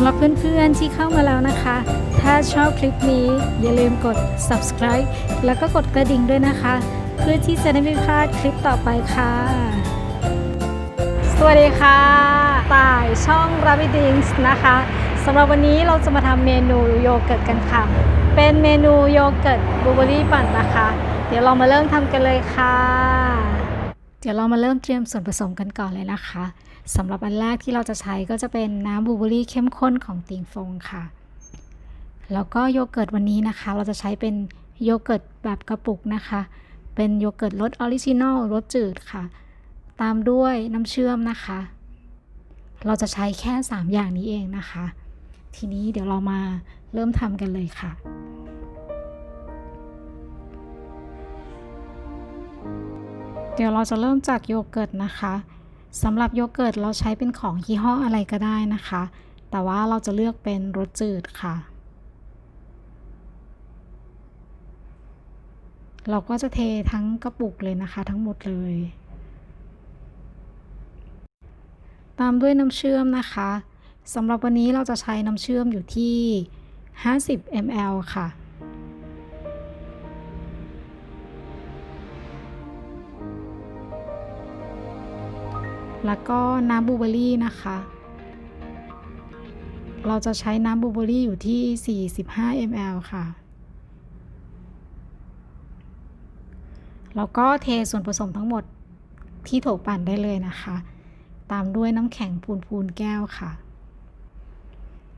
ำหรับเพื่อนๆที่เข้ามาแล้วนะคะ ถ้าชอบคลิปนี้อย่าลืมกด subscribe แล้วก็กดกระดิ่งด้วยนะคะ เพื่อที่จะได้ไม่พลาดคลิปต่อไปค่ะ สวัสดีค่ะต่ายช่อง r a b b i d i n g s นะคะสำหรับวันนี้เราจะมาทำเมนูโยเกิร์ตกันค่ะ เป็นเมนูโยเกิร์ตบลูเบอรี่ปั่นนะคะ เดี๋ยวเรามาเริ่มทำกันเลยค่ะ เดี๋ยวเรามาเริ่มเตรียมส่วนผสมกันก่อนเลยนะคะ สำหรับอันแรกที่เราจะใช้ก็จะเป็นน้ำบลูเบอรี่เข้มข้นของติงฟงค่ะ แล้วก็โยเกิร์ตวันนี้นะคะ เราจะใช้เป็นโยเกิร์ตแบบกระปุกนะคะ เป็นโยเกิร์ตรสออริจินอลรสจืดค่ะ ตามด้วยน้ำเชื่อมนะคะ เราจะใช้แค่ 3 อย่างนี้เองนะคะ ทีนี้เดี๋ยวเรามาเริ่มทำกันเลยค่ะเดี๋ยวเราจะเริ่มจากโยเกิร์ตนะคะ สำหรับโยเกิร์ตเราใช้เป็นของยี่ห้ออะไรก็ได้นะคะ แต่ว่าเราจะเลือกเป็นรสจืดค่ะ เราก็จะเททั้งกระปุกเลยนะคะ ทั้งหมดเลย ตามด้วยน้ำเชื่อมนะคะสำหรับวันนี้เราจะใช้น้ำเชื่อมอยู่ที่ 50 ml ค่ะ แล้วก็น้ำบูเบอรี่นะคะ เราจะใช้น้ำบูเบอรี่อยู่ที่ 45 ml ค่ะ แล้วก็เทส่วนผสมทั้งหมดที่โถปั่นได้เลยนะคะ ตามด้วยน้ำแข็งพูนๆแก้วค่ะ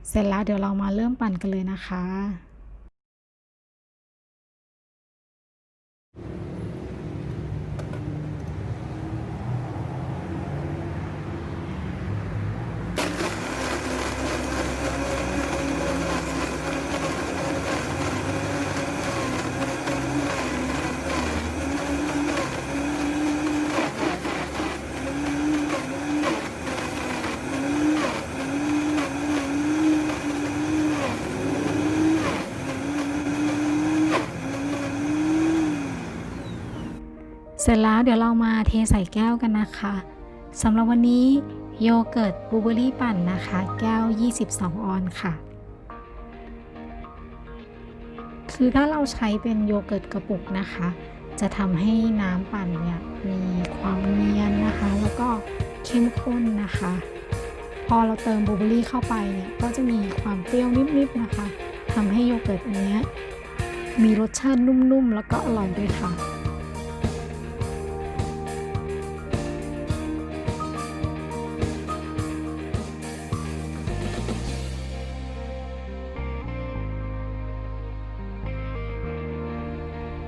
เสร็จแล้วเดี๋ยวเรามาเริ่มปั่นกันเลยนะคะ เสร็จแล้วเดี๋ยวเรามาเทใส่แก้วกันนะคะสำหรับวันนี้โยเกิร์ตบลูเบอรี่ปั่นนะคะ แก้ว 22 ออนค่ะ คือถ้าเราใช้เป็นโยเกิร์ตกระปุกนะคะ จะทำให้น้ำปั่นเนี่ยมีความเนียนนะคะ แล้วก็เข้มข้นนะคะ พอเราเติมบลูเบอรี่เข้าไปเนี่ยก็จะมีความเปรี้ยวนิดๆนะคะทำให้โยเกิร์ตอันนี้มีรสชาตินุ่มๆ แล้วก็อร่อยด้วยค่ะ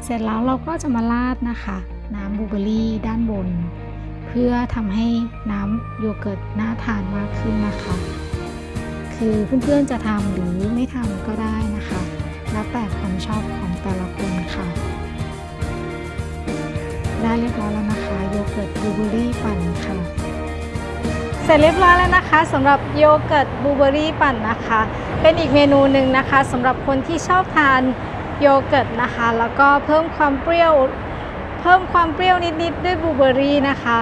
เสร็จแล้วเราก็จะมาราดนะคะ น้ำบลูเบอรี่ด้านบน เพื่อทำให้น้ำโยเกิร์ตน่าทานมากขึ้นนะคะ คือเพื่อนๆจะทำหรือไม่ทำก็ได้นะคะ แล้วแต่ความชอบของแต่ละคนค่ะ ได้เรียบร้อยแล้วนะคะโยเกิร์ตบลูเบอรี่ปั่นค่ะเสร็จเรียบร้อยแล้วนะคะสำหรับโยเกิร์ตบลูเบอรี่ปั่นนะคะ เป็นอีกเมนูหนึ่งนะคะสำหรับคนที่ชอบทาน โยเกิร์ตนะคะ แล้วก็เพิ่มความเปรี้ยว เพิ่มความเปรี้ยวนิดๆด้วยบลูเบอรี่นะคะ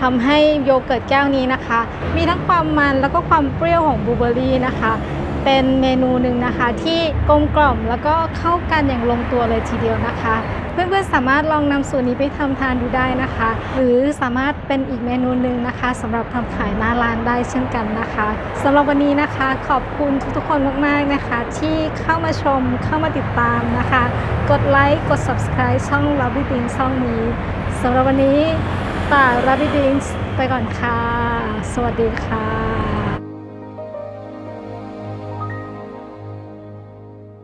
ทำให้โยเกิร์ตแก้วนี้นะคะ มีทั้งความมันแล้วก็ความเปรี้ยวของบลูเบอรี่นะคะ เป็นเมนูหนึ่งนะคะที่กลมกล่อมแล้วก็เข้ากันอย่างลงตัวเลยทีเดียวนะคะ เพื่อนๆสามารถลองนำสูตรนี้ไปทำทานดูได้นะคะ หรือสามารถเป็นอีกเมนูหนึ่งนะคะสำหรับทำขายหน้าร้านได้เช่นกันนะคะสำหรับวันนี้นะคะขอบคุณทุกๆคนมากๆนะคะ ที่เข้ามาชมเข้ามาติดตามนะคะ กดไลค์กด subscribe ช่อง r a b b i t i n ช่องนี้สำหรับวันนี้ตา r a b b i t ไปก่อนค่ะ สวัสดีค่ะ